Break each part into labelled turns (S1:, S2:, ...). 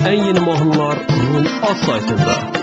S1: ən yeni mahnılar Ruhun az saytında.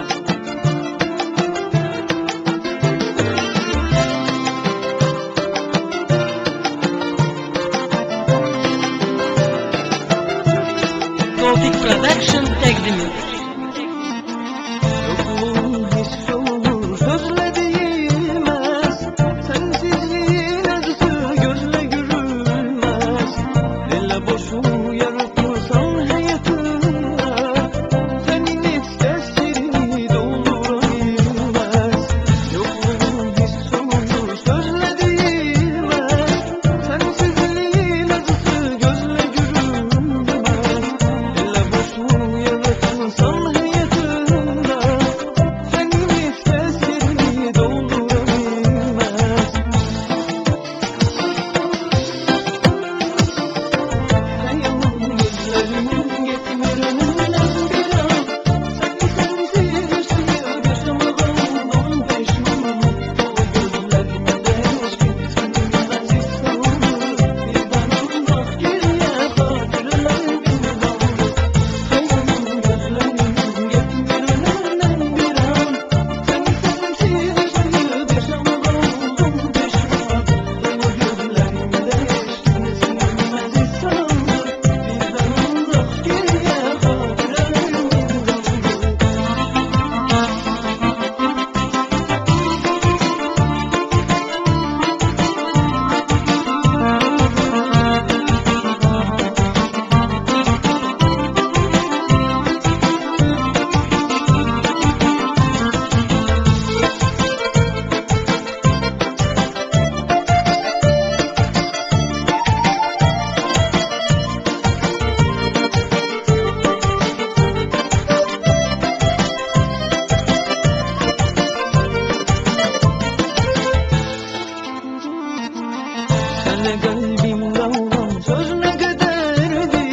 S2: Senle kalbim davran söz ne kaderdi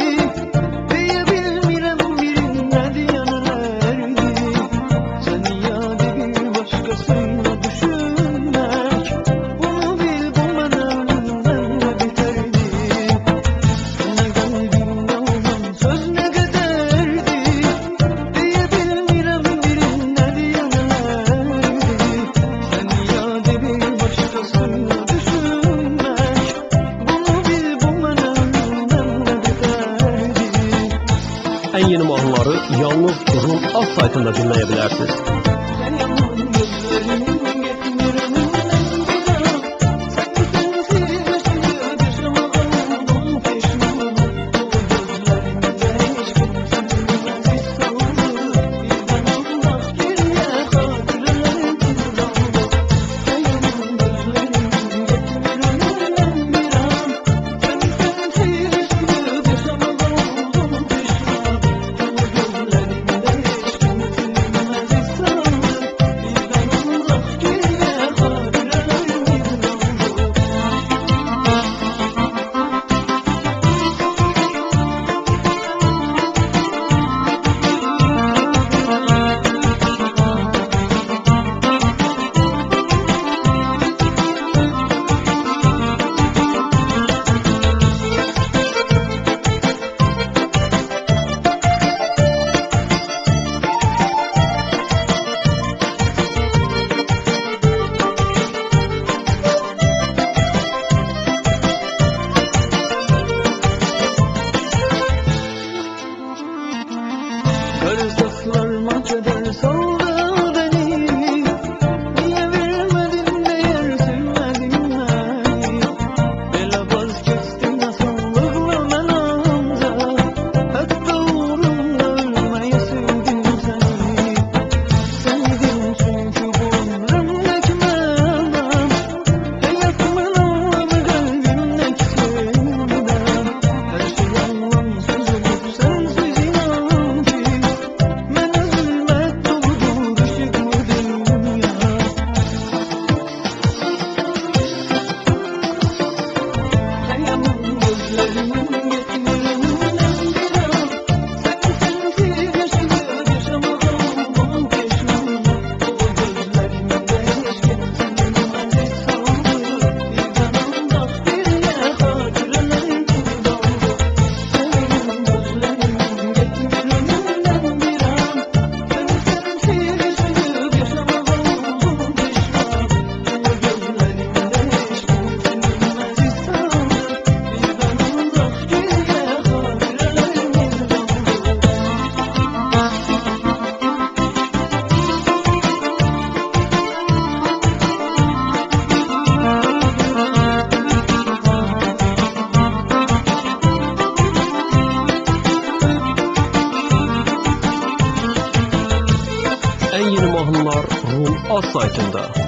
S2: Diye bilmirem birin nerede yanı nerede Sen ya bir başkası
S1: yeni mahnıları yalnız Rum Alt saytında dinləyə.
S2: мир
S1: az saytında.